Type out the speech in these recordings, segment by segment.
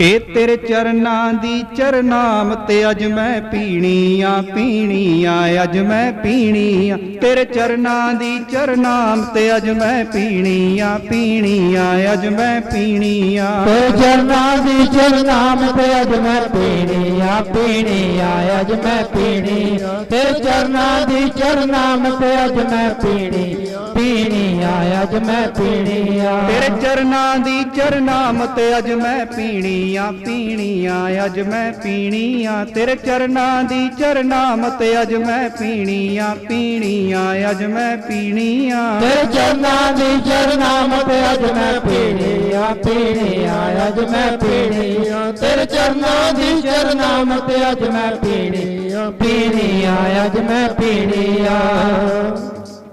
ਇਹ ਤੇਰੇ ਚਰਨਾਂ ਦੀ ਚਰਨਾਮ ਤੇ ਅੱਜ ਮੈਂ ਪੀਣੀ ਆ ਪੀਣੀ ਆ ਅੱਜ ਮੈਂ ਪੀਣੀ ਆ ਤੇਰੇ ਚਰਨਾਂ ਦੀ ਚਰਨਾਮ ਤੇ ਅੱਜ ਮੈਂ ਪੀਣੀ ਆ ਪੀਣੀ ਆ ਅੱਜ ਮੈਂ ਪੀਣੀ ਆ ਤੇ ਚਰਨਾਂ ਦੀ ਚਰਨਾਮ ਤੇ ਅਜ ਮੈਂ ਪੀਣੀ ਆ ਪੀਣੀ ਆ ਅਜ ਮੈਂ ਪੀਣੀ ਤੇ ਚਰਨਾਂ ਦੀ ਚਰਨਾਮ ਤੇ ਅਜ ਮੈਂ ਪੀਣੀ ਪੀਣੀ ਆ ਅਜ ਮੈਂ ਪੀਣੀ ਆ ਤੇਰੇ ਚਰਨਾਂ ਦੀ ਚਰਨਾਮ ਤੇ ਅੱਜ ਮੈਂ ਪੀਣੀ ਆ ਪੀਣੀ ਆ ਅੱਜ ਮੈਂ ਪੀਣੀ ਆ ਤੇਰੇ ਚਰਨਾਂ ਦੀ ਚਰਨਾਮ ਤੇ ਅੱਜ ਮੈਂ ਪੀਣੀ ਆ ਪੀਣੀ ਆ ਅੱਜ ਮੈਂ ਪੀਣੀ ਆ ਤੇ ਚਰਨਾਂ ਦੀ ਚਰਨਾਮ ਤੇ ਅਜ ਮੈਂ ਪੀਣੀ ਆ ਪੀਣੀ ਆ ਅਜ ਮੈਂ ਪੀਣੀ ਆ ਤੇਰੇ ਚਰਨਾਂ ਦੀ ਚਰਨਾਮ ਤੇ ਅਜ ਮੈਂ ਪੀਣੀ ਆ ਪੀਣੀ ਆ ਅਜ ਮੈਂ ਪੀਣੀ ਆ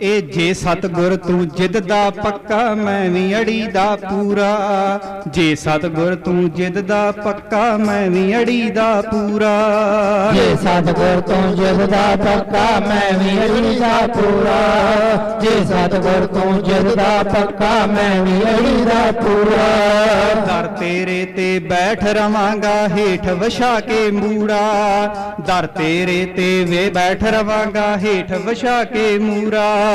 ਇਹ ਜੇ ਸਤਗੁਰ ਤੂੰ ਜਿੱਦ ਦਾ ਪੱਕਾ ਮੈਂ ਵੀ ਅੜੀ ਦਾ ਪੂਰਾ। ਜੇ ਸਤਗੁਰ ਤੂੰ ਜਿੱਦ ਦਾ ਪੱਕਾ ਮੈਂ ਵੀ ਅੜੀ ਦਾ ਪੂਰਾ। ਜੇ ਸਤਗੁਰ ਤੋਂ ਜਿਸ ਦਾ ਪੱਕਾ ਮੈਂ ਵੀ ਅੜੀ ਦਾ ਪੂਰਾ। ਜੇ ਸਤਗੁਰ ਤੋਂ ਜਿਸ ਦਾ ਪੱਕਾ ਮੈਂ ਵੀ ਅੜੀ ਦਾ ਪੂਰਾ। ਦਰ ਤੇਰੇ ਤੇ ਬੈਠ ਰਵਾਂਗਾ ਹੇਠ ਵਛਾ ਕੇ ਮੂੜਾ। ਦਰ ਤੇਰੇ ਤੇ ਵੇ ਬੈਠ ਰਵਾਂਗਾ ਹੇਠ ਵਛਾ ਕੇ ਮੂੜਾ।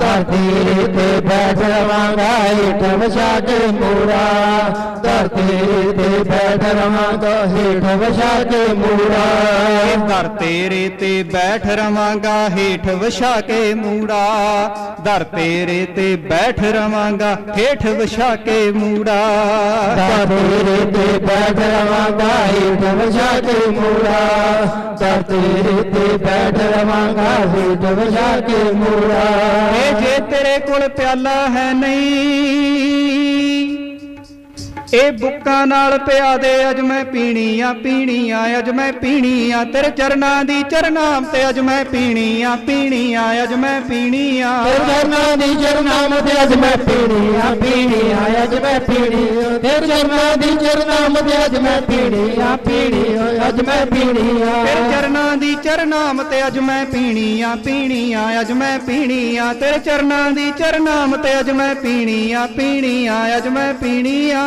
ਧਰਤੀ ਤੇ ਬੈਠ ਰਵਾਂਗਾ ਹੀਠ ਵਛਾ ਕੇ ਮੂਰਾ ਧਰਤੀ ਤੇ ਬੈਠ ਰਵਾਂਗਾ ਹੀਠ ਵਛਾ ਕੇ ਮੂਰਾ ਦਰ ਤੇਰੇ ਤੇ ਬੈਠ ਰਵਾਂਗਾ ਹੇਠ ਵਛਾ ਕੇ ਮੂੜਾ ਦਰ ਤੇਰੇ ਤੇ ਬੈਠ ਰਵਾਂਗਾ ਹੇਠ ਵਛਾ ਕੇ ਮੂੜਾ ਧਰਤੀ ਤੇ ਬੈਠ ਰਵਾਂਗਾ ਹੀਠ ਵਛਾ ਕੇ ਮੂਰਾ ਧਰਤੀ ਤੇ ਬੈਠ ਰਵਾਂਗਾ ਹੀਠ ਵਛਾ ਕੇ ਮੂਰਾ ਇਹ ਜੇ ਤੇਰੇ ਕੋਲ ਪਿਆਲਾ ਹੈ ਨਹੀਂ ਇਹ ਬੁੱਕਾਂ ਨਾਲ ਪਿਆ ਦੇ ਅਜ ਮੈਂ ਪੀਣੀ ਆ ਪੀਣੀ ਆ ਅਜ ਮੈਂ ਪੀਣੀ ਆ ਤੇਰੇ ਚਰਨਾਂ ਦੀ ਚਰਨਾਮ ਤੇ ਅਜ ਮੈਂ ਪੀਣੀ ਆ ਪੀਣੀ ਆ ਅਜ ਮੈਂ ਪੀਣੀ ਆ ਤੇ ਚਰਨਾਂ ਦੀ ਚਰਨਾਮ ਤੇ ਅੱਜ ਮੈਂ ਪੀਣੀ ਆ ਪੀਣੀ ਆ ਅੱਜ ਮੈਂ ਪੀਣੀ ਤੇ ਚਰਨਾਂ ਦੀ ਚਰਨਾਮ ਤੇ ਅੱਜ ਮੈਂ ਪੀਣੀ ਆ ਪੀਣੀ ਅੱਜ ਮੈਂ ਪੀਣੀ ਆ ਤੇਰੇ ਚਰਨਾਂ ਦੀ ਚਰਨਾਮ ਤੇ ਅਜ ਮੈਂ ਪੀਣੀ ਆ ਪੀਣੀ ਆ ਅਜ ਮੈਂ ਪੀਣੀ ਆ ਤੇਰੇ ਚਰਨਾਂ ਦੀ ਚਰਨਾਮ ਤੇ ਅਜ ਮੈਂ ਪੀਣੀ ਆ ਪੀਣੀ ਆ ਅਜ ਮੈਂ ਪੀਣੀ ਆ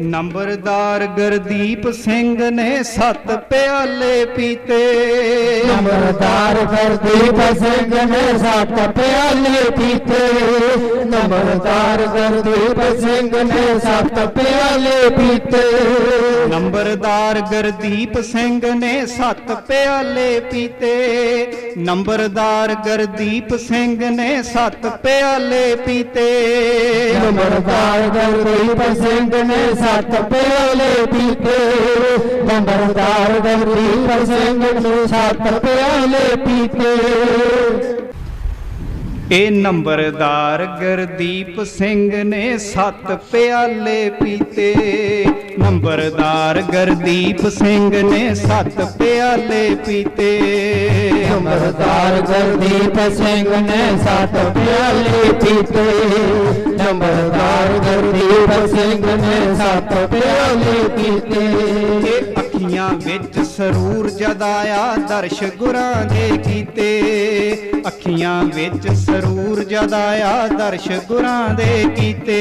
ਨੰਬਰਦਾਰ ਗੁਰਦੀਪ ਸਿੰਘ ਨੇ ਸੱਤ ਪਿਆਲੇ ਪੀਤੇ। ਨੰਬਰਦਾਰ ਗੁਰਦੀਪ ਸਿੰਘ ਨੇ ਸੱਤ ਪਿਆਲੇ ਪੀਤੇ। ਨੰਬਰਦਾਰ ਗੁਰਦੀਪ ਸਿੰਘ ਨੇ ਸੱਤ ਪਿਆਲੇ ਪੀਤੇ। ਨੰਬਰਦਾਰ ਗੁਰਦੀਪ ਸਿੰਘ ਨੇ ਸੱਤ ਪਿਆਲੇ ਪੀਤੇ। ਨੰਬਰਦਾਰ ਗੁਰਦੀਪ ਸਿੰਘ ਨੇ ਸੱਤ ਪਿਆਲੇ ਪੀਤੇ। ਨੰਬਰਦਾਰ ਗੁਰਦੀਪ ਸਿੰਘ ਨੇ ਸੱਤ ਪਿਆਲੇ ਪੀਤੇ ਨੰਬਰਦਾਰ ਗੁਰਦੀਪ ਸਿੰਘ ਸੱਤ ਪਿਆਲੇ ਪੀਤੇ ਇਹ ਨੰਬਰਦਾਰ ਗੁਰਦੀਪ ਸਿੰਘ ਨੇ ਸੱਤ ਪਿਆਲੇ ਪੀਤੇ। ਨੰਬਰਦਾਰ ਗੁਰਦੀਪ ਸਿੰਘ ਨੇ ਸੱਤ ਪਿਆਲੇ ਪੀਤੇ। ਨੰਬਰਦਾਰ ਗੁਰਦੀਪ ਸਿੰਘ ਨੇ ਸੱਤ ਪਿਆਲੇ ਪੀਤੇ। ਨੰਬਰਦਾਰ ਗੁਰਦੀਪ ਸਿੰਘ ਨੇ ਸੱਤ ਪਿਆਲੇ ਪੀਤੇ। ਵਿੱਚ ਸਰੂਰ ਜਦਾਇਆ ਦਰਸ਼ ਗੁਰਾਂ ਦੇ ਕੀਤੇ। ਅੱਖੀਆਂ ਵਿੱਚ ਸਰੂਰ ਜਦਾਇਆ ਦਰਸ਼ ਗੁਰਾਂ ਦੇ ਕੀਤੇ।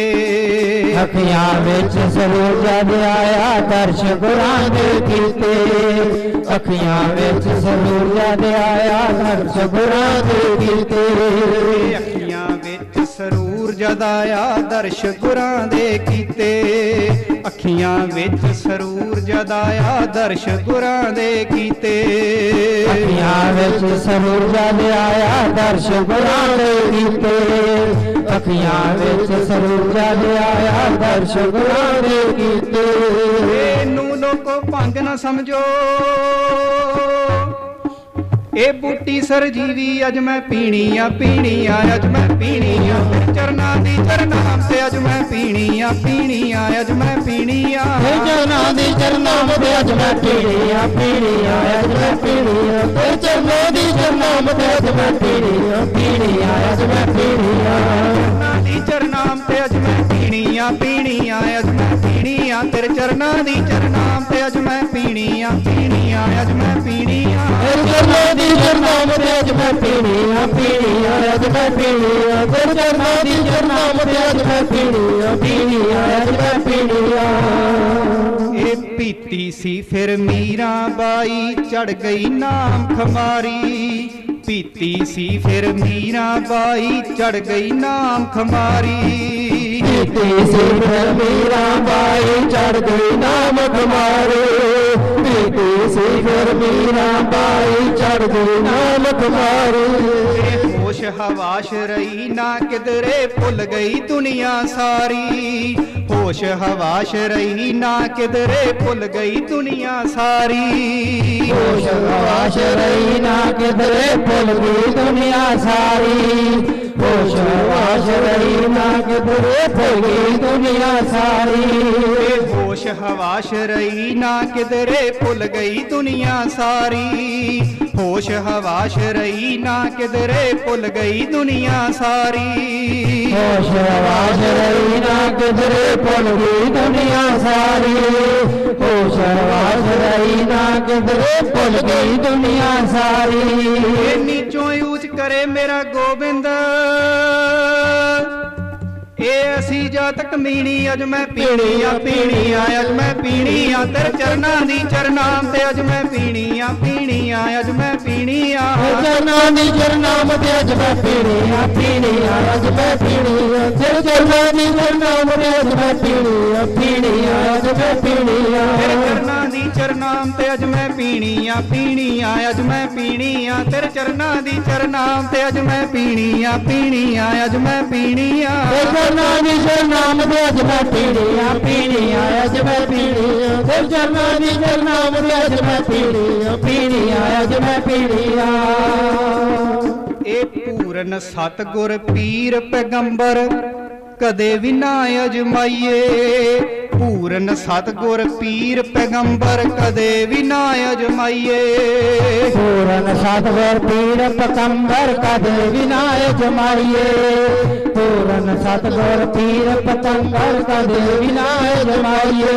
ਅੱਖੀਆਂ ਵਿੱਚ ਸਰੂਰ ਜਦ ਆਇਆ ਦਰਸ਼ ਗੁਰਾਂ ਦੇ ਕੀਤੇ। ਅੱਖੀਆਂ ਵਿੱਚ ਸਰੂਰ ਜਦ ਆਇਆ ਦਰਸ਼ ਗੁਰਾਂ ਦੇ ਕੀਤੇ। ਸਰੂਰ ਜਦਾਇਆ ਦਰਸ਼ ਗੁਰਾਂ ਦੇ ਕੀਤੇ। ਅੱਖੀਆਂ ਵਿੱਚ ਸਰੂਰ ਜਦਾਇਆ ਦਰਸ਼ ਗੁਰਾਂ ਦੇ ਕੀਤੇ। ਅੱਖੀਆਂ ਵਿੱਚ ਸਰੂਰ ਜਦ ਆਇਆ ਦਰਸ਼ ਗੁਰਾਂ ਦੇ ਕੀਤੇ। ਅੱਖੀਆਂ ਵਿੱਚ ਸਰੂਰ ਜਦ ਆਇਆ ਦਰਸ਼ ਗੁਰਾਂ ਦੇ ਕੀਤੇ। ਇਹਨੂੰ ਲੋਕੋ ਭੰਗ ਨਾ ਸਮਝੋ। ਇਹ ਬੂਟੀ ਸਰ ਜੀਵੀ ਅੱਜ ਮੈਂ ਪੀਣੀ ਆ ਪੀਣੀ ਆ ਅੱਜ ਮੈਂ ਪੀਣੀ ਆ ਤੇਰੇ ਚਰਨਾਂ ਦੀ ਚਰਨਾਮ ਤੇ ਅੱਜ ਮੈਂ ਪੀਣੀ ਆ ਪੀਣੀ ਆ ਅੱਜ ਮੈਂ ਪੀਣੀ ਆ ਇਹ ਜਨਾਂ ਦੀ ਚਰਨਾ ਤੇ ਅੱਜ ਮੈਂ ਪੀੜੀ ਆ ਪੀੜੀ ਆ ਅੱਜ ਮੈਂ ਪੀੜੀ ਆ ਤੇ ਚਰਨਾਂ ਦੀ ਚਰਨਾਂ ਤੇ ਅੱਜ ਮੈਂ ਪੀੜੀ ਆ ਪੀੜੀ ਆ ਅੱਜ ਮੈਂ ਅੱਜ ਮੈਂ ਪੀਣੀਆਂ ਪੀਣੀਆਂ ਅੱਜ ਮੈਂ ਪੀਣੀਆਂ। ਤੇਰੇ ਚਰਨਾਂ ਦੀ ਚਰਨਾਮ ਤੇ ਅੱਜ ਮੈਂ ਪੀਣੀ ਆ ਪੀਣੀ ਆ ਅੱਜ ਮੈਂ ਪੀਣੀ ਆ ਤੇਰੇ ਚਰਨਾਂ ਦੀ ਚਰਨਾਮ ਤੇ ਅੱਜ ਮੈਂ ਪੀਣੀ ਆ ਪੀਣੀ ਆ ਅੱਜ ਮੈਂ ਪੀਣੀ ਆ ਇਹ ਪੀਤੀ ਸੀ ਫਿਰ ਮੀਰਾ ਬਾਈ ਚੜ ਗਈ ਨਾਮ ਖਮਾਰੀ। ਪੀਤੀ ਸੀ ਫਿਰ ਮੀਰਾ ਬਾਈ ਚੜ ਗਈ ਨਾਮ ਖਮਾਰੀ। ਪੀਤੀ ਸੀ ਫਿਰ ਮੀਰਾ ਬਾਈ ਚੜ ਗਈ ਨਾਮ ਕੁਮਾਰੇ ਪੀਤੀ ਸੀ ਫਿਰ ਮੀਰਾ ਬਾਈ ਚੜ ਗਈ ਨਾਮ ਕੁਮਾਰੇ ਤੇਰੇ ਹੋਸ਼ ਹਵਾਸ਼ ਰਹੀ ਨਾ ਕਿਧਰੇ ਭੁੱਲ ਗਈ ਦੁਨੀਆ ਸਾਰੀ। ਹੋਸ਼ ਹਵਾਸ਼ ਰਹੀ ਨਾ ਕਿਧਰੇ ਭੁੱਲ ਗਈ ਦੁਨੀਆ ਸਾਰੀ। ਹੋਸ਼ ਹਵਾਸ਼ ਰਹੀ ਨਾ ਕਿਧਰੇ ਭੁੱਲ ਗਈ ਦੁਨੀਆ ਸਾਰੀ। ਹੋਸ਼ ਹਵਾਸ਼ ਰਹੀ ਨਾ ਕਿਧਰੇ ਭੁੱਲ ਗਈ ਦੁਨੀਆ ਸਾਰੀ। ਹੋਸ਼ ਹਵਾਸ਼ ਰਹੀ ਨਾ ਕਿਧਰੇ ਭੁੱਲ ਗਈ ਦੁਨੀਆ ਸਾਰੀ। ਹੋਸ਼ ਹਵਾਸ਼ ਰਹੀ ਨਾ ਕਿਧਰੇ ਭੁੱਲ ਗਈ ਦੁਨੀਆ ਸਾਰੀ। ਹੋਸ਼ ਹਵਾਸ਼ ਰਹੀ ਨਾ ਕਿਧਰੇ ਭੁੱਲ ਗਈ ਦੁਨੀਆ ਸਾਰੀ। ਹੋਸ਼ ਹਵਾਸ਼ ਰਹੀ ਨਾ ਕਿਧਰੇ ਭੁੱਲ ਗਈ ਦੁਨੀਆ ਸਾਰੀ। ਨੀਚੋਂ ਕਰੇ ਮੇਰਾ ਗੋਬਿੰਦ। ਇਹ ਅਸੀਂ ਜਦ ਕਮੀਣੀ ਅੱਜ ਮੈਂ ਪੀਣੀ ਆ ਪੀਣੀ ਆ ਅੱਜ ਮੈਂ ਪੀਣੀ ਆ ਤੇਰੇ ਚਰਨਾਂ ਦੀ ਚਰਨਾਮ ਤੇ ਅੱਜ ਮੈਂ ਪੀਣੀ ਆ ਪੀਣੀ ਆ ਅੱਜ ਮੈਂ ਪੀਣੀ ਆ ਚਰਨਾਂ ਦੀ ਚਰਨਾਮ ਤੇ ਅੱਜ ਮੈਂ ਪੀਣੀ ਆ ਪੀਣੀ ਆ ਅੱਜ ਮੈਂ ਪੀਣੀ ਆ ਤੇਰੇ ਚਰਨਾਂ ਦੀ ਚਰਨਾਮ ਤੇ ਅੱਜ ਮੈਂ ਪੀਣੀ ਆ ਪੀਣੀ ਆ ਅੱਜ ਮੈਂ ਪੀਣੀ ਆ ਤੇਰੇ ਚਰਨਾਂ ਦੀ ਚਰਨਾਮ ਤੇ ਅੱਜ ਮੈਂ ਪੀਣੀ ਆ ਪੀਣੀ ਆ ਅੱਜ ਮੈਂ ਪੀਣੀ ਆ ਤੇਰੇ ਚਰਨਾਂ ਦੀ ਚਰਨਾਮ ਤੇ ਅੱਜ ਮੈਂ ਪੀਣੀ ਆ ਪੀਣੀ ਆ ਅੱਜ ਮੈਂ ਪੀਣੀ ਆ ਤੇਰੇ ਚਰਨਾਂ ਦੀ ਚਰਨਾਮ ਤੇ ਅੱਜ ਮੈਂ ਪੀਣੀ ਆ ਪੀਣੀ ਆ ਅੱਜ ਮੈਂ ਪੀਣੀ ਆ ਤੇਰੇ ਚਰਨਾਂ ਦੀ ਚਰਨਾਮ ਤੇ ਅੱਜ ਮੈਂ ਪੀਣੀ ਆ ਪੀਣੀ ਆ ਅੱਜ ਮੈਂ ਪੀਣੀ ਆ ਇਹ ਪੂਰਨ ਸਤਗੁਰ ਪੀਰ ਪੈਗੰਬਰ ਕਦੇ ਵੀ ਨਾ ਅਜਮਾਈਏ। ਪੂਰਨ ਸਤਗੁਰ ਪੀਰ ਪੈਗੰਬਰ ਕਦੇ ਵੀ ਨਾ ਅਜਮਾਈਏ। ਪੂਰਨ ਸਤਿਗੁਰ ਪੀਰ ਪਤੰਬਰ ਕਦੇ ਵਿਨਾਇ ਜਮਾਈਏ ਪੂਰਨ ਸਤਿਗੁਰ ਪੀਰ ਪਤੰਬਰ ਕਦੇ ਵਿਨਾਇ ਜਮਾਈਏ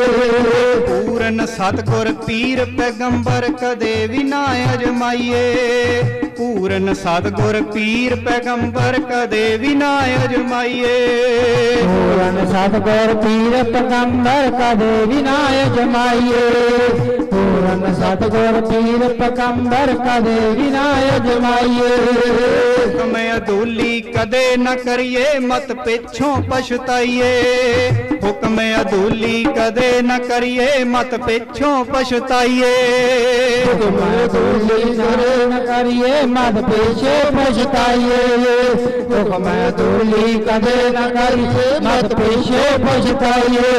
ਪੂਰਨ ਸਤਗੁਰ ਪੀਰ ਪੈਗੰਬਰ ਕਦੇ ਵੀ ਨਾ ਅਜਮਾਈਏ। ਪੂਰਨ ਸਤਗੁਰ ਪੀਰ ਪੈਗੰਬਰ ਕਦੇ ਵੀ ਨਾ ਅਜਮਾਈਏ। ਪੂਰਨ ਸਤਿਗੁਰ ਪੀਰ ਪੈਗੰਬਰ ਕਦੇ ਵਿਨਾਇ ਜਮਾਈਏ ਪੂਰਨ ਸਤਿਗੁਰ ਪੀਰ ਪਤੰਬਰ ਕਦੇ ਵਿਨਾਇ ਜਮਾਈਏ ਹੁਕਮ ਅਦੂਲੀ ਕਦੇ ਨਾ ਕਰੀਏ ਮਤ ਪਿੱਛੋਂ ਪਛਤਾਈਏ। ਹੁਕਮ ਅਦੂਲੀ ਕਦੇ ਨਾ ਕਰੀਏ ਮਤ ਪਿੱਛੋਂ ਪਛਤਾਈਏ। ਹੁਕਮ ਦੋਲੀ ਕਰੇ ਨ ਕਰੀਏ ਮਦ ਪੇਛੇ ਪਛਤਾਈਏ। ਹੁਕਮ ਦੋਲੀ ਕਦੇ ਨ ਕਰੀਏ ਮਦ ਪੇਛੇ ਪਛਤਾਈਏ।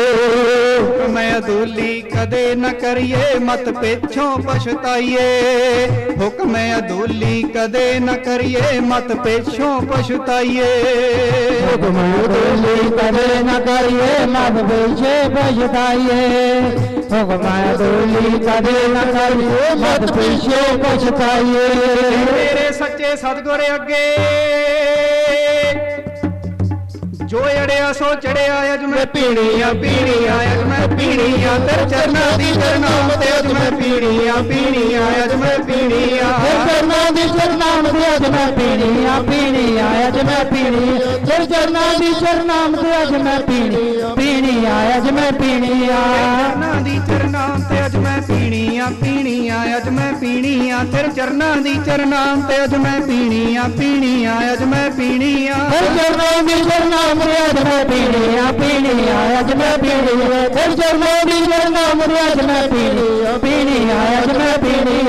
ਹੁਕਮ ਅਦੂਲੀ ਕਦੇ ਨਾ ਕਰੀਏ ਮਤ ਪਿੱਛੋਂ ਪਛਤਾਈਏ ਹੁਕਮ ਅਦੂਲੀ ਕਦੇ ਨਾ ਕਰੀਏ ਮਤ ਪਿੱਛੋਂ ਪਛਤਾਈਏ। ਹੁਕਮ ਦੋਲੀ ਕਦੇ ਨ ਕਰੀਏ ਮਦ ਪੇਛੇ ਪਛਤਾਈਏ। ਹੁਕਮ ਦੋਲੀ ਕਦੇ ਨ ਕਰੀਏ ਮਦ ਪੇਛੇ ਪਛਤਾਈਏ। ਮੇਰੇ ਸੱਚੇ ਸਤਿਗੁਰ ਅੱਗੇ ਜੋ ਅੜਿਆ ਸੋ ਚੜਿਆ ਅੱਜ ਮੈਂ ਪੀਣੀ ਆ ਪੀਣੀ ਆ ਅੱਜ ਮੈਂ ਪੀਣੀ ਆ ਤੇਰੇ ਚਰਨਾਂ ਦੀ ਚਰਨਾਮ ਤੇ ਅੱਜ ਮੈਂ ਪੀਣੀ ਆ ਪੀਣੀ ਆ ਅੱਜ ਮੈਂ ਪੀਣੀ ਆ ਚਰਨਾਂ ਦੀ ਚਰਨਾਮ ਤੇ ਅੱਜ ਮੈਂ ਪੀਣੀ ਆ ਪੀਣੀ ਆ ਅੱਜ ਮੈਂ ਪੀਣੀ ਤੇਰੇ ਚਰਨਾਂ ਦੀ ਚਰਨਾਮ ਤੇ ਅੱਜ ਮੈਂ ਪੀਣੀ ਪੀਣੀ ਆ ਅੱਜ ਮੈਂ ਪੀਣੀ ਆ ਚਰਨਾਂ ਦੀ ਚਰਨਾਮ ਤੇ ਅੱਜ ਮੈਂ ਪੀਣੀ ਆ ਪੀਣੀ ਆ ਅੱਜ ਮੈਂ ਪੀਣੀ ਆ ਤੇਰੇ ਚਰਨਾਂ ਦੀ ਚਰਨਾਮ ਤੇ ਅੱਜ ਮੈਂ ਪੀਣੀ ਆ ਪੀਣੀ ਆ ਅੱਜ ਮੈਂ ਪੀਣੀ ਆ ਤੇਰੇ ਚਰਨਾਂ ਦੀ ਚਰਨਾਮ ਤੇ ਅੱਜ ਪੀੜੀਆਂ ਪੀਣੀ ਆ ਪੀਣੀ ਆ ਅੱਜ ਮੈਂ ਪੀਣੀ ਤੇਰੇ ਚਰਨਾਂ ਦੀ ਚਰਨਾਮ ਤੇ ਅੱਜ ਮੈਂ ਪੀੜੀਆਂ ਅੱਜ ਮੈਂ ਪੀਣੀ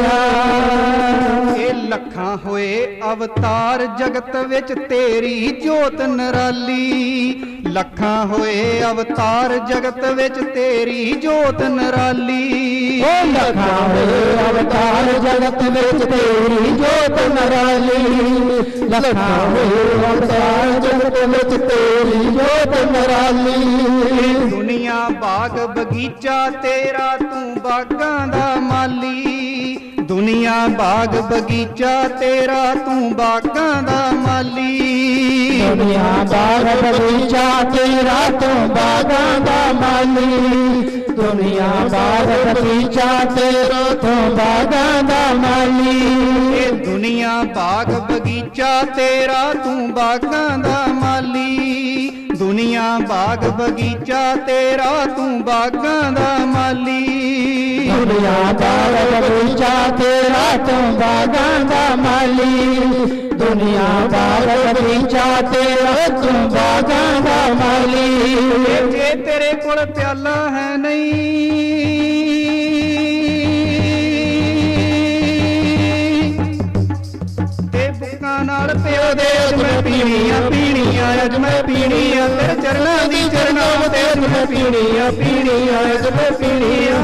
ਲੱਖਾਂ ਹੋਏ ਅਵਤਾਰ ਜਗਤ ਵਿੱਚ ਤੇਰੀ ਜੋਤ ਨਰਾਲੀ। ਲੱਖਾਂ ਹੋਏ ਅਵਤਾਰ ਜਗਤ ਵਿੱਚ ਤੇਰੀ ਜੋਤ ਨਰਾਲੀ। ਓ ਲੱਖਾਂ ਹੋਏ ਅਵਤਾਰ ਜਗਤ ਵਿੱਚ ਤੇਰੀ ਜੋਤ ਨਰਾਲੀ। ਲੱਖਾਂ ਹੋਏ ਅਵਤਾਰ ਜਗਤ ਵਿੱਚ ਤੇਰੀ ਜੋਤ ਨਰਾਲੀ। ਦੁਨੀਆ ਬਾਗ ਬਗੀਚਾ ਤੇਰਾ ਤੂੰ ਬਾਗਾਂ ਦਾ ਮਾਲੀ। ਦੁਨੀਆ ਬਾਗ ਬਗੀਚਾ ਤੇਰਾ ਤੂੰ ਬਾਗਾਂ ਦਾ ਮਾਲੀ। ਦੁਨੀਆ ਬਾਗ ਬਗੀਚਾ ਤੇਰਾ ਤੂੰ ਬਾਗਾਂ ਦਾ ਮਾਲੀ। ਦੁਨੀਆ ਬਾਗ ਬਗੀਚਾ ਤੇਰਾ ਤੂੰ ਬਾਗਾਂ ਦਾ ਮਾਲੀ। ਇਹ ਦੁਨੀਆ ਬਾਗ ਬਗੀਚਾ ਤੇਰਾ ਤੂੰ ਬਾਗਾਂ ਦਾ ਮਾਲੀ। ਦੁਨੀਆ ਬਾਗ ਬਗੀਚਾ ਤੇਰਾ ਤੂੰ ਬਾਗਾਂ ਦਾ ਮਾਲੀ। ਦੁਨੀਆ ਬਾਗ ਬਗੀਚਾ ਤੇਰਾ ਤੂੰ ਬਾਗਾਂ ਦਾ ਮਾਲੀ। ਦੁਨੀਆ ਬਾਗ ਬਗੀਚਾ ਤੇਰਾ ਤੂੰ ਬਾਗਾਂ ਦਾ ਮਾਲੀ। ਜੇ ਤੇਰੇ ਕੋਲ ਪਿਆਲਾ ਹੈ ਨਹੀਂ ਤੇ ਬੁੱਕਾਂ ਨਾਲ ਪਿਓ ਦੇ ਮੈਂ ਪੀਣੀਆਂ ਪੀਣੀਆਂ ਅੱਜ ਮੈਂ ਪੀਣੀਆਂ ਤੇਰੇ ਚਰਨਾਂ ਦੀ ਚਰਨਾਂ ਤੇ ਮੈਂ ਪੀਣੀਆਂ ਪੀਣੀਆਂ ਅੱਜ ਮੈਂ ਪੀਣੀਆਂ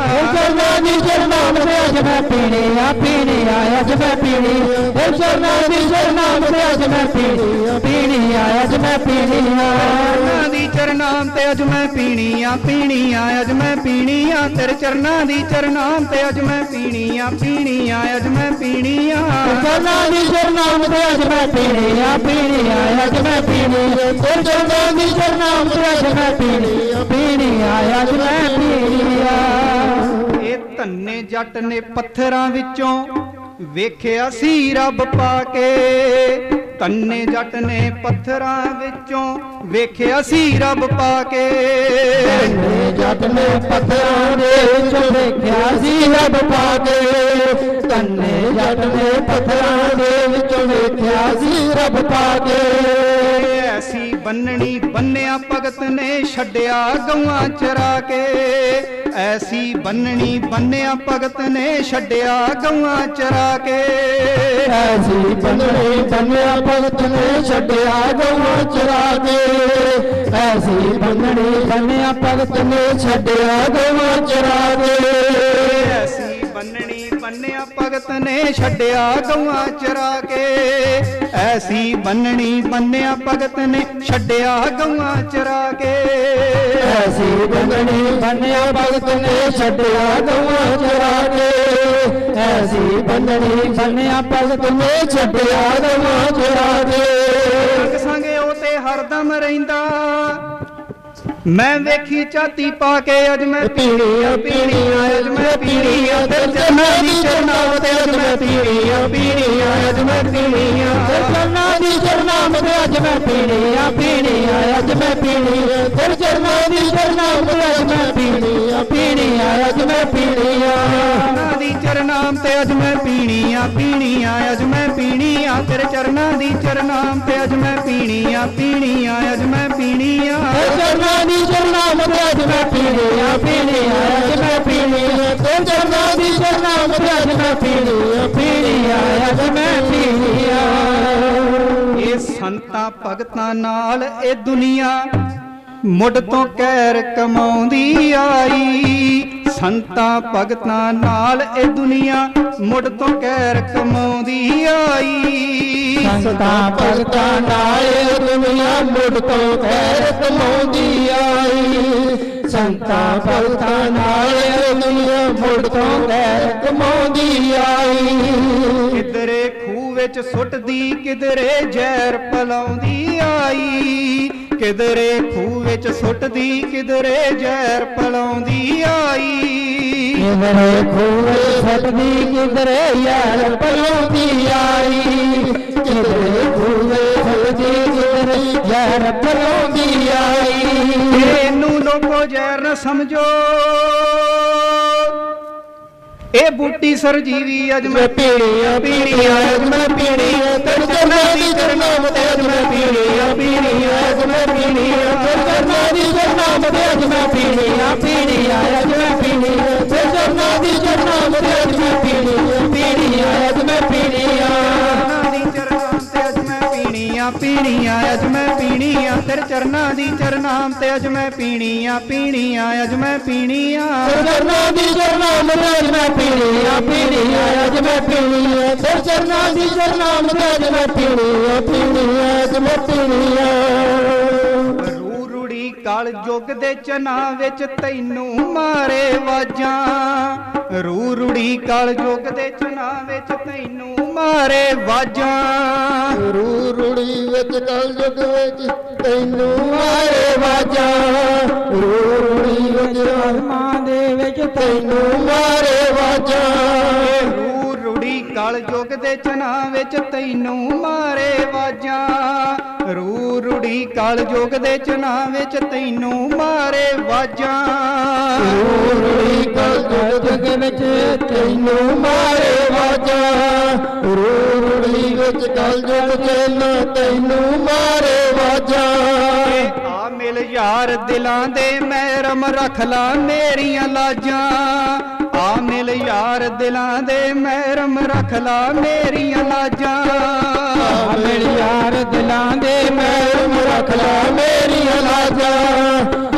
ਦੀ ਸਰਨਾਮ ਤੇ ਅੱਜ ਮੈਂ ਪੀਣੀ ਆ ਪੀਣੀ ਆ ਅੱਜ ਮੈਂ ਪੀਣੀ ਏ ਸਰਨਾ ਦੀ ਸਰਨਾਮ ਤੇ ਅੱਜ ਮੈਂ ਪੀਣੀ ਆ ਪੀਣੀ ਆ ਅੱਜ ਮੈਂ ਪੀਣੀ ਆ ਚਰਨਾਂ ਦੀ ਚਰਨਾਮ ਤੇ ਅੱਜ ਮੈਂ ਪੀਣੀਆਂ ਪੀਣੀਆਂ ਅੱਜ ਮੈਂ ਪੀਣੀਆਂ ਤੇਰੇ ਚਰਨਾਂ ਦੀ ਚਰਨਾਮ ਤੇ ਅੱਜ ਮੈਂ ਪੀਣੀਆਂ ਪੀਣੀਆਂ ਅੱਜ ਮੈਂ ਪੀਣੀਆਂ ਸਰਨਾ ਦੀ ਸਰਨਾਮ ਤੇ ਅੱਜ ਮੈਂ ਪੀਣੀ ਆ ਪੀਣੀ ਆ ਅੱਜ ਮੈਂ ਪੀਣੀ ਏ ਸਰਨਾ ਦੀ ਸਰਨਾਮ ਤੇ ਅੱਜ ਮੈਂ ਪੀਣੀ ਆ ਪੀਣੀ ਆ ਅੱਜ ਮੈਂ ਪੀਣੀ ਆ ਧੰਨੇ ਜੱਟ ਨੇ ਪੱਥਰਾਂ ਵਿੱਚੋਂ ਵੇਖਿਆ ਸੀ ਰੱਬ ਪਾ ਕੇ। ਧੰਨੇ ਜੱਟ ਨੇ ਪੱਥਰਾਂ ਵਿੱਚੋਂ ਵੇਖਿਆ ਸੀ ਰੱਬ ਪਾ ਕੇ। ਤੰਨੇ ਜੱਟ ਨੇ ਪੱਥਰਾਂ ਦੇ ਵੇਖਿਆ ਸੀ ਰੱਬ ਪਾ ਕੇ। ਤੰਨੇ ਜੱਟ ਨੇ ਪੱਥਰਾਂ ਦੇ ਵਿੱਚ ਵੇਖਿਆ ਸੀ ਰੱਬ ਪਾ ਕੇ। ਐਸੀ ਬੰਨਣੀ, ਬੰਨਿਆ ਭਗਤ ਨੇ ਛੱਡਿਆ ਗਵਾਂ ਚਰਾ ਕੇ। ਐਸੀ ਬੰਨਣੀ, ਬੰਨਿਆ ਭਗਤ ਨੇ ਛੱਡਿਆ ਗਵਾਂ ਚਰਾ ਕੇ। ਐਸੀ ਬੰਨਣੀ, ਬੰਨਿਆ ਭਗਤ ਨੇ ਛੱਡਿਆ ਗਵਾਂ ਚਰਾ ਕੇ। ਐਸੀ ਬੰਨਣੀ, ਬੰਨਿਆ ਭਗਤ ਨੇ ਛੱਡਿਆ ਗਊਆਂ ਚਰਾ ਕੇ। ਬੰਨਿਆ ਭਗਤ ਨੇ ਛੱਡਿਆ ਗਊਆਂ ਚਰਾ ਕੇ। ਐਸੀ ਬੰਨਣੀ ਬੰਨਿਆ ਭਗਤ ਨੇ ਛੱਡਿਆ ਗਊਆਂ ਚਰਾ ਕੇ। ਐਸੀ ਬੰਦੜੀ ਬੰਨਿਆ ਭਗਤ ਨੇ ਛੱਡਿਆ ਗਊਆਂ ਚਰਾ ਕੇ। ਐਸੀ ਬੰਦੜੀ ਬੰਨਿਆ ਭਗਤ ਨੇ ਛੱਡਿਆ ਗਊਆਂ ਚਰਾ ਕੇ। ਸੰਗ ਸੰਗ ਉਹ ਤੇ ਹਰਦਮ ਰਹਿੰਦਾ। ਮੈਂ ਵੇਖੀ ਚਾਤੀ ਪਾ ਕੇ ਅੱਜ ਮੈਂ ਪੀਣੀਆਂ ਪੀਣੀਆਂ ਅੱਜ ਮੈਂ ਪੀਣੀਆਂ ਤੇ ਚਰਨਾਂ ਦੀ ਚਰਨਾਂ ਤੇ ਅੱਜ ਮੈਂ ਪੀਣੀਆਂ ਪੀਣੀਆਂ ਅੱਜ ਮੈਂ ਪੀਣੀਆਂ ਚਰਨਾਂ ਦੀ ਚਰਨਾਮ ਤੇ ਅੱਜ ਮੈਂ ਪੀਣੀ ਆ ਪੀਣੀ ਆ ਅੱਜ ਮੈਂ ਪੀਣੀ ਫਿਰ ਚਰਨਾਂ ਦੀ ਚਰਨਾਮ ਤੇ ਅੱਜ ਮੈਂ ਪੀਣੀ ਆ ਪੀਣੀ ਆ ਅੱਜ ਮੈਂ ਪੀਣੀ ਆ ਚਰਨਾਂ ਦੀ ਚਰਨਾਮ ਤੇ ਅੱਜ ਮੈਂ ਪੀਣੀਆਂ ਪੀਣੀਆਂ ਅੱਜ ਮੈਂ ਪੀਣੀਆਂ ਤੇਰੇ ਚਰਨਾਂ ਦੀ ਚਰਨਾਮ ਤੇ ਅੱਜ ਮੈਂ ਪੀਣੀਆਂ ਪੀਣੀਆਂ ਅੱਜ ਮੈਂ ਪੀਣੀਆਂ ਮੈਂ ਪੀਣੀ ਆ ਪੀਣੀ ਆ ਅੱਜ ਮੈਂ ਪੀਣੀ ਤੇ ਚਰਨਾਂ ਦੀ ਚਰਨਾਮ ਤੇ ਅੱਜ ਮੈਂ ਪੀਣੀ ਆ ਪੀਣੀ ਆ ਅੱਜ ਮੈਂ ਪੀਣੀ ਆ ਇਹ ਸੰਤਾਂ ਭਗਤਾਂ ਨਾਲ ਇਹ ਦੁਨੀਆ ਮੁੱਢ ਤੋਂ ਕਹਿਰ ਕਮਾਉਂਦੀ ਆਈ। ਸੰਤਾਂ ਭਗਤਾਂ ਨਾਲ ਇਹ ਦੁਨੀਆ ਮੁੱਢ ਤੋਂ ਕਹਿਰ ਕਮਾਉਂਦੀ ਆਈ। ਸੰਤਾਂ ਭਗਤਾਂ ਨਾਲ ਇਹ ਦੁਨੀਆ ਮੁੱਢ ਤੋਂ ਖੈਰ ਕਮਾਉਂਦੀ ਆਈ। ਸੰਤਾਂ ਭਗਤਾਂ ਨਾਲ ਦੁਨੀਆ ਮੁੱਢ ਤੋਂ ਕਮਾਉਂਦੀ ਆਈ। ਕਿਧਰੇ ਖੂਹ ਵਿੱਚ ਸੁੱਟਦੀ ਕਿਧਰੇ ਜ਼ਹਿਰ ਪਲਾਉਂਦੀ ਆਈ। ਕਿਧਰੇ ਖੂਹ ਵਿੱਚ ਸੁੱਟਦੀ ਕਿਧਰੇ ਜ਼ਹਿਰ ਪਲਾਉਂਦੀ ਆਈ। ਕਿਧਰੇ ਖੂਹ ਛੱਡਦੀ ਕਿਧਰੇ ਯਾਰ ਪਲਾਉਂਦੀ ਆਈ। ਕਿਧਰੇ ਖੂਹ ਕਿਧਰੇ ਯਾਰ ਪਲਾਉਂਦੀ ਆਈ। ਇਹਨੂੰ ਲੋਕੋ ਜ਼ਹਿਰ ਸਮਝੋ। ਇਹ ਬੂਟੀ ਸਰਜੀਵੀ ਅੱਜ ਮੈਂ ਪੀਣੀਆਂ ਪੀਣੀਆਂ ਅੱਜ ਮੈਂ ਪੀਣੀਆਂ ਤੇਰੇ ਚਰਨਾਂ ਦੀ ਚਰਨਾਮ ਤੇ ਅੱਜ ਮੈਂ ਪੀਣੀਆਂ ਪੀਣੀਆਂ ਅੱਜ ਮੈਂ ਪੀਣੀਆਂ ਤੇਰੇ ਚਰਨਾਂ ਦੀ ਚਰਨਾਮ ਤੇ ਅੱਜ ਮੈਂ ਪੀਣੀਆਂ ਪੀਣੀਆਂ ਅੱਜ ਮੈਂ ਪੀਣੀਆਂ ਤੇਰੇ ਚਰਨਾਂ ਦੀ ਚਰਨਾਮ ਤੇ ਅੱਜ ਮੈਂ ਪੀਣੀਆਂ ਪੀਣੀਆਂ ਅੱਜ ਮੈਂ ਪੀਣੀਆਂ। ਤੇਰੇ ਚਰਨਾਂ ਦੀ ਚਰਨਾਮ ਤੇ ਅੱਜ ਮੈਂ ਪੀਣੀਆਂ ਪੀਣੀਆਂ, ਅੱਜ ਮੈਂ ਪੀਣੀਆਂ। ਚਰਨਾਂ ਦੀ ਚਰਨਾਂ ਮੇ ਅੱਜ ਮੈਂ ਪੀਣੀ ਆ ਪੀਣੀ ਆ ਅੱਜ ਮੈਂ ਪੀਣੀ ਆ ਚਰਨਾਂ ਦੀ ਚਰਨਾਂ ਮੇ ਅੱਜ ਮੈਂ ਪੀਣੀ ਆ ਪੀਣੀ ਆ ਅੱਜ ਮੈਂ ਪੀਣੀ ਆ ਰੂ ਰੁੜੀ ਕਾਲ ਜੁਗ ਦੇ ਚਨਾ ਵਿੱਚ ਤੈਨੂੰ ਮਾਰੇ ਵਾਜਾਂ। ਰੂ ਰੁੜੀ ਕਾਲ ਜੁਗ ਦੇ ਚਨਾ ਵਿੱਚ ਤੈਨੂੰ ਮਾਰੇ ਵਾਜਾਂ। ਰੂ ਰੁੜੀ ਵਿੱਚ ਕਲ ਯੁਗ ਵਿੱਚ ਤੈਨੂੰ ਮਾਰੇ ਵਾਜਾ। ਰੂ ਰੁੜੀ ਵਿੱਚ ਕਰਮਾਂ ਦੇ ਵਿੱਚ ਤੈਨੂੰ ਮਾਰੇ ਵਾਜਾ। ਕਾਲ ਜੁਗ ਦੇ ਚਨਾ ਵਿੱਚ ਤੈਨੂੰ ਮਾਰੇ ਵਾਜਾਂ। ਰੂ ਰੁੜੀ ਕਾਲ ਜੁਗ ਦੇ ਚਨਾ ਵਿੱਚ ਤੈਨੂੰ ਮਾਰੇ ਵਾਜਾਂ। ਰੂ ਰੁੜੀ ਕਲ ਯੁਗ ਵਿੱਚ ਤੈਨੂੰ ਮਾਰੇ ਵਾਜਾ। ਰੂ ਰੁੜੀ ਵਿੱਚ ਕਲ ਯੁਗ ਵਿੱਚ ਤੈਨੂੰ ਮਾਰੇ ਵਾਜਾ। ਆ ਮਿਲ ਯਾਰ ਦਿਲਾਂ ਦੇ ਮਹਿਰਮ ਰੱਖ ਲਾ ਮੇਰੀਆਂ ਲਾਜਾਂ। ਯਾਰ ਦਿਲਾਂ ਦੇ ਮਹਿਰਮ ਰੱਖ ਲਾ ਮੇਰੀਆਂ ਲਾਜਾਂ। ਮਿਲ ਯਾਰ ਦਿਲਾਂ ਦੇ ਮੈਰਮ ਰੱਖ ਲੈ ਮੇਰੀ ਲਾਜਾ।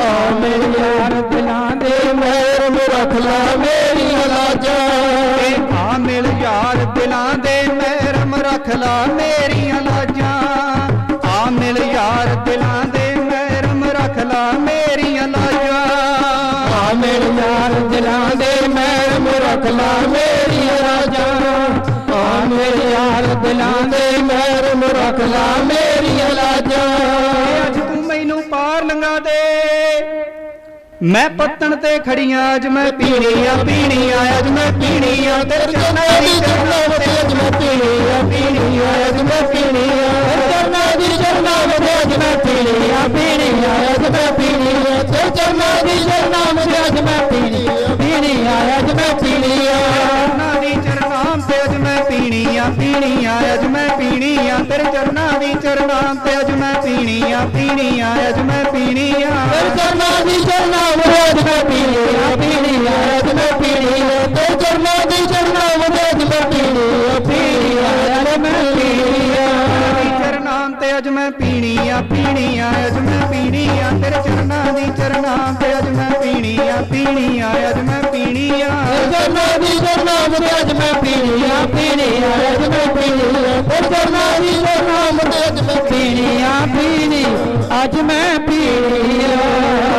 ਆ ਮੇਰੀ ਯਾਰ ਦਿਲਾਂ ਦੇ ਮੈਰਮ ਰੱਖ ਲੈ ਮੇਰੀ ਲਾਜਾ। ਆ ਮਿਲ ਯਾਰ ਦਿਲਾਂ ਦੇ ਮਹਿਰਮ ਰੱਖ ਲਾ ਮੇਰੀਆਂ ਲਾਜਾਂ। ਆ ਮਿਲ ਯਾਰ ਦਿਲਾਂ ਦੇ ਮਹਿਰਮ ਰੱਖ ਲਾ ਮੇਰੀਆਂ ਲਾਜਾਂ। ਰੱਖ ਲਾ ਮੇਰੀ ਰਾਜਾ ਆ ਮਿਲ ਯਾਰ ਦਿਲਾਂ ਦੇ ਮੈਰਮ ਰੱਖ ਲੈ ਮੇਰੀ ਲਾਜਾ। ਅੱਜ ਤੂੰ ਮੈਨੂੰ ਪਾਰ ਲੰਘਾ ਦੇ। ਮੈਂ ਪੱਤਣ ਤੇ ਖੜੀਆਂ ਅੱਜ ਮੈਂ ਪੀਣੀ ਆ ਪੀਣੀ ਆ ਅੱਜ ਮੈਂ ਪੀਣੀ ਆ ਤੇਰੇ ਚਰਨਾਂ ਦੀ ਚਰਨਾਂ ਵਿੱਚ ਅੱਜ ਮੈਂ ਪੀਣੀ ਆ ਪੀਣੀ ਆ ਅੱਜ ਮੈਂ ਪੀਣੀ ਆ ਚਰਨਾਂ ਦੀ ਚਰਨਾਂ ਵਿੱਚ ਅੱਜ ਮੈਂ ਪੀਣੀ ਆ ਪੀਣੀ ਆ ਅੱਜ ਮੈਂ ਪੀਣੀ ਆ ਤੇ ਚਰਨਾਂ ਦੀ ਚਰਨਾਂ ਪੀਣੀ ਆ ਅੱਜ ਮੈਂ ਪੀਣੀ ਆ ਤੇਰੇ ਚਰਨਾਂ ਦੀ ਚਰਨਾਂ ਤੇ ਅੱਜ ਮੈਂ ਪੀਣੀ ਆ ਪੀਣੀ ਆ ਅੱਜ ਮੈਂ ਪੀਣੀ ਆ ਤੇ ਚਰਨਾਂ ਦੀ ਚਰਨਾਂ ਵਿੱਚ ਅੱਜ ਮੈਂ ਪੀਣੀ ਆ ਪੀਣੀ ਆ ਅੱਜ ਮੈਂ ਪੀਣੀ ਆ ਤੇ ਚਰਨਾਂ ਦੀ ਚਰਨਾਂ ਵਿੱਚ ਅੱਜ ਮੈਂ ਪੀਣੀ ਆ ਪੀਣੀ ਆ ਅੱਜ ਮੈਂ ਪੀਣੀ ਆ ਦੀ ਚਰਨਾਂ ਤੇ ਅੱਜ ਮੈਂ ਪੀਣੀ ਆ ਪੀਣੀ ਆ ਅੱਜ ਮੈਂ ਪੀਣੀ ਆ ਤੇਰੇ ਚਰਨਾਂ ਦੀ ਚਰਨਾਂ ਤੇ ਅੱਜ ਮੈਂ ਪੀਣੀ ਆ ਪੀਣੀ ਆ ਅੱਜ ਮੈਂ ਪੀਣੀ ਆ ਚਰਨਾਂ ਦੀ ਚਰਨਾਂ ਵਿੱਚ ਅੱਜ ਮੈਂ ਪੀਣੀਆਂ ਆ ਪੀਣੀ ਅੱਜ ਮੈਂ ਪੀਣੀ ਆ ਤੇ ਦੀ ਚਰਨਾਂ ਵਿੱਚ ਅੱਜ ਮੈਂ ਪੀਣੀਆਂ, ਪੀਣੀ, ਅੱਜ ਮੈਂ ਪੀਣੀਆਂ।